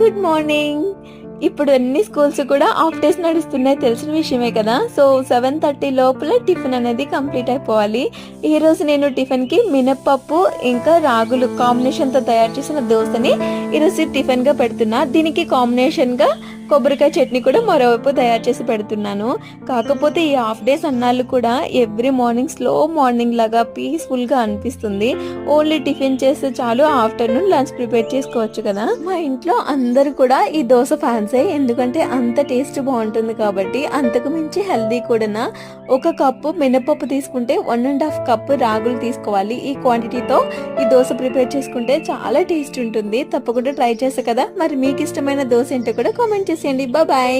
Good morning ఇప్పుడు అన్ని schools కూడా హాఫ్ డేస్ నడుస్తున్నాయి. తెలిసిన విషయమే కదా. సో సెవెన్ థర్టీ లోపల టిఫిన్ అనేది కంప్లీట్ అయిపోవాలి. ఈ రోజు నేను టిఫిన్కి మినప్పప్పు ఇంకా రాగులు కాంబినేషన్తో తయారు చేసిన దోశని ఈరోజు టిఫిన్గా పెడుతున్నా. దీనికి కాంబినేషన్గా కొబ్బరికాయ చట్నీ కూడా మరోవైపు తయారు చేసి పెడుతున్నాను. కాకపోతే ఈ హాఫ్ డేస్ అన్నాళ్ళు కూడా ఎవ్రీ మార్నింగ్ స్లో మార్నింగ్ లాగా పీస్ఫుల్గా అనిపిస్తుంది. ఓన్లీ టిఫిన్ చేస్తే చాలు ఆఫ్టర్నూన్ లంచ్ ప్రిపేర్ చేసుకోవచ్చు కదా. మా ఇంట్లో అందరు కూడా ఈ దోశ ఫ్యాన్సే. ఎందుకంటే అంత టేస్ట్ బాగుంటుంది కాబట్టి అంతకు మించి హెల్దీ కూడా ఒక కప్పు మినపప్పు తీసుకుంటే వన్ అండ్ హాఫ్ కప్పు రాగులు తీసుకోవాలి. ఈ క్వాంటిటీతో ఈ దోశ ప్రిపేర్ చేసుకుంటే చాలా టేస్ట్ ఉంటుంది. తప్పకుండా ట్రై చేస్తా కదా. మరి మీకు ఇష్టమైన దోశ ఏంటో కూడా comment చేసేయండి బాయ్